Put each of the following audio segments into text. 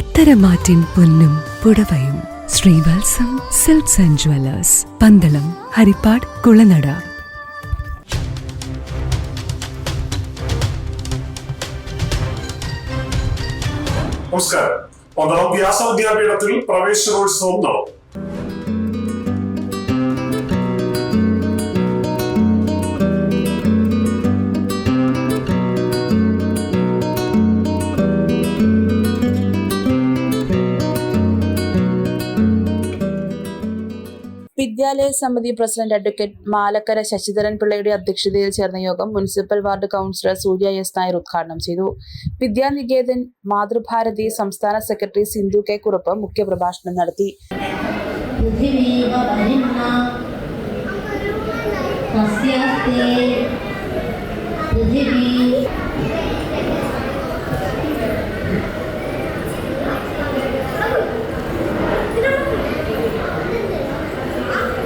പത്തരമാറ്റിൻ പൊന്നും പുടവയും. Srivatsam silks and jewellers Pandalam Harippad Kulanada. നമസ്കാരം. പന്തളം വ്യാസ വിദ്യാപീഠത്തിൽ പ്രവേശനോത്സവം നടന്നു. വിദ്യാലയ സമിതി പ്രസിഡന്റ് അഡ്വക്കേറ്റ് മാലക്കര ശശിധരൻ പിള്ളയുടെ അധ്യക്ഷതയിൽ ചേർന്ന യോഗം municipal ward councillor Surya S Nair ഉദ്ഘാടനം ചെയ്തു. വിദ്യാനികേതൻ മാതൃഭാരതി സംസ്ഥാന സെക്രട്ടറി സിന്ധു കെ കുറുപ്പ് മുഖ്യപ്രഭാഷണം നടത്തി.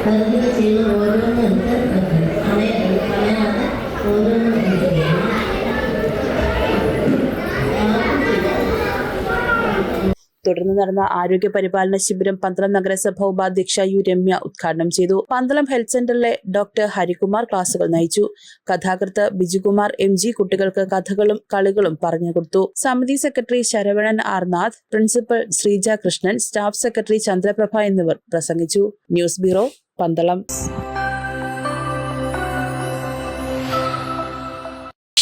കരുതുക ചെയ്യുന്ന ഓരോന്നും തുടർന്ന് നടന്ന ആരോഗ്യ പരിപാലന ശിബിരം പന്തളം നഗരസഭ ഉപാധ്യക്ഷ യു രമ്യ ഉദ്ഘാടനം ചെയ്തു. പന്തളം ഹെൽത്ത് സെന്ററിലെ ഡോക്ടർ ഹരികുമാർ ക്ലാസുകൾ നയിച്ചു. കഥാകൃത്ത് ബിജുകുമാർ എം ജി കുട്ടികൾക്ക് കഥകളും കളികളും പറഞ്ഞു കൊടുത്തു. സമിതി secretary Saravanan Arnath principal Sreeja Krishnan staff secretary Chandraprabha എന്നിവർ പ്രസംഗിച്ചു. News bureau Pandalam